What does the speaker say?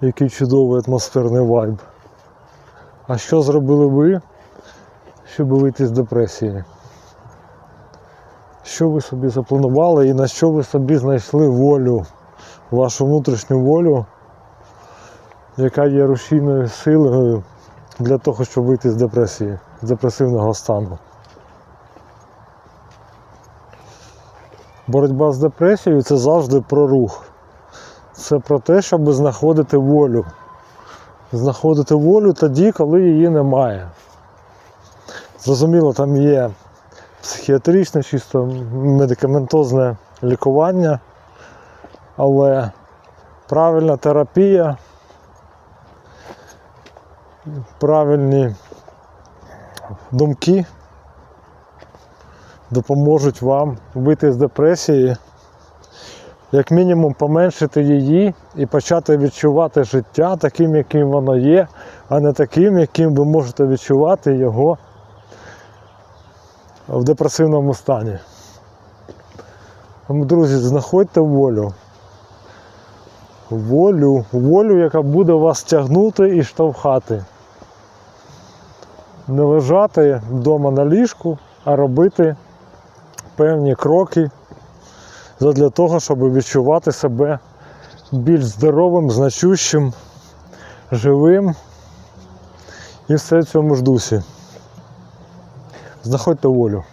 Який чудовий атмосферний вайб. А що зробили ви, щоб вийти з депресії? Що ви собі запланували і на що ви собі знайшли волю, вашу внутрішню волю, яка є рушійною силою для того, щоб вийти з депресії, з депресивного стану? Боротьба з депресією це завжди про рух. Це про те, щоб знаходити волю. Знаходити волю тоді, коли її немає. Зрозуміло, там є психіатричне, чисто медикаментозне лікування, але правильна терапія, правильні думки допоможуть вам вийти з депресії, як мінімум поменшити її і почати відчувати життя таким, яким воно є, а не таким, яким ви можете відчувати його в депресивному стані. Тому, друзі, знаходьте волю. Волю, волю, яка буде вас тягнути і штовхати. Не лежати вдома на ліжку, а робити певні кроки для того, щоб відчувати себе більш здоровим, значущим, живим і все в цьому ж дусі. Знаходьте волю.